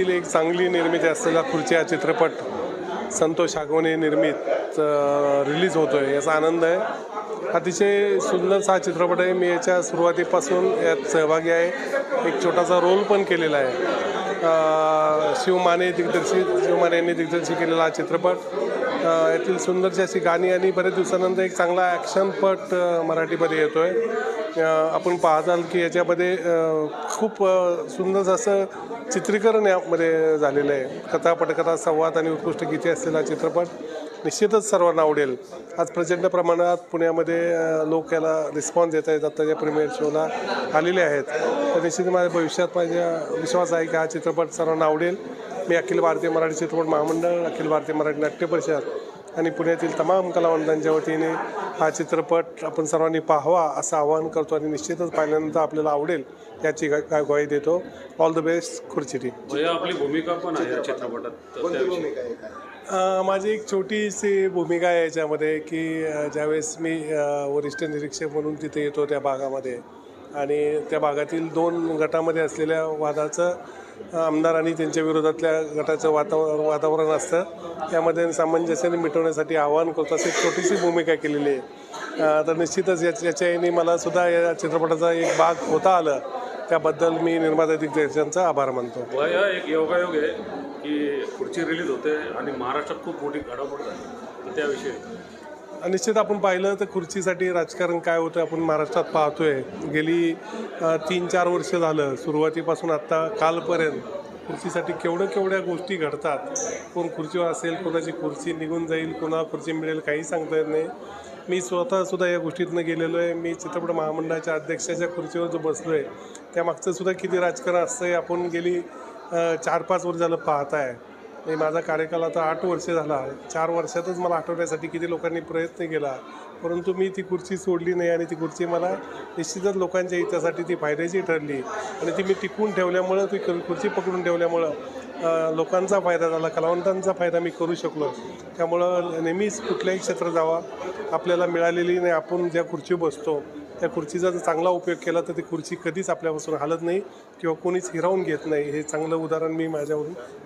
मराठीतील एक चांगली निर्मिती असलेला खुर्च्या हा चित्रपट संतोष आगवणे निर्मित रिलीज होतो आहे याचा आनंद आहे. अतिशय सुंदरसा हा चित्रपट आहे. मी याच्या सुरुवातीपासून यात सहभागी आहे. एक छोटासा रोल पण केलेला आहे. शिव माने दिग्दर्शित शिव माने यांनी दिग्दर्शित केलेला हा चित्रपट. यातील सुंदरशी अशी गाणी आणि बरेच दिवसानंतर एक चांगला ॲक्शनपट मराठीमध्ये येतो आहे आपण पाहताल की याच्यामध्ये खूप सुंदर असं चित्रीकरण यामध्ये झालेलं आहे. कथा पटकथा संवाद आणि उत्कृष्ट गीते असलेला चित्रपट निश्चितच सर्वांना आवडेल. आज प्रचंड प्रमाणात पुण्यामध्ये लोक याला रिस्पॉन्स देत आहेत. आत्ताच्या प्रीमियर शोला आलेले आहेत. तर निश्चित माझ्या भविष्यात माझ्या विश्वास आहे की हा चित्रपट सर्वांना आवडेल. मी अखिल भारतीय मराठी चित्रपट महामंडळ अखिल भारतीय मराठी नाट्य परिषद आणि पुण्यातील तमाम कलावंतांच्या वतीने हा चित्रपट आपण सर्वांनी पाहावा असं आवाहन करतो आणि निश्चितच पाहिल्यानंतर आपल्याला आवडेल याची गा- ग्वाही देतो. ऑल द बेस्ट खुर्ची टीम भैया आपली भूमिका पण आहे या चित्रपटात. माझी एक छोटीशी भूमिका आहे याच्यामध्ये की ज्यावेळेस मी वरिष्ठ निरीक्षक म्हणून तिथे येतो त्या भागामध्ये. आणि त्या भागातील दोन गटामध्ये असलेल्या वादाचं आमदार आणि त्यांच्या विरोधातल्या गटाचं वातावरण वातावरण असतं. त्यामध्ये सामंजस्याने मिटवण्यासाठी आवाहन करतो. अशी एक छोटीशी भूमिका केलेली आहे. तर निश्चितच याच्या याच्या यांनी मला सुद्धा या चित्रपटाचा एक भाग होता आलं. त्याबद्दल मी निर्माता दिग्दर्शकांचा आभार मानतो. एक योगायोग आहे की पुढची रिलीज होते आणि महाराष्ट्रात खूप मोठी घडामोड झाली. त्याविषयी. निश्चित आपण पाहिलं तर खुर्चीसाठी राजकारण काय होतं आपण महाराष्ट्रात पाहतोय. गेली तीन चार वर्ष झालं. सुरुवातीपासून आत्ता कालपर्यंत खुर्चीसाठी केवढं केवढ्या गोष्टी घडतात. कोण खुर्चीवर असेल कोणाची खुर्ची निघून जाईल कोणाला खुर्ची मिळेल काही सांगता येत नाही. मी स्वतः सुद्धा या गोष्टीतनं गेलेलो आहे. मी चित्रपट महामंडळाच्या अध्यक्षाच्या खुर्चीवर जो बसलो आहे त्यामागचं सुद्धा किती राजकारण असतं आहे आपण गेली चार पाच वर्ष झालं पाहत आहे मी माझा कार्यकाल आता आठ वर्ष झाला चार वर्षातच मला आठवण्यासाठी किती लोकांनी प्रयत्न केला परंतु मी ती खुर्ची सोडली नाही आणि ती खुर्ची मला निश्चितच लोकांच्या हितासाठी ती फायद्याची ठरली. आणि ती मी टिकून ठेवल्यामुळं ती खुर्ची पकडून ठेवल्यामुळं लोकांचा फायदा झाला कलावंतांचा फायदा मी करू शकलो. त्यामुळं नेहमीच कुठल्याही क्षेत्रात जावा आपल्याला मिळालेली नाही आपण ज्या खुर्ची बसतो त्या खुर्चीचा जर चांगला उपयोग केला तर ती खुर्ची कधीच आपल्यापासून हालत नाही किंवा कोणीच हिरावून घेत नाही. हे चांगलं उदाहरण मी माझ्यावरून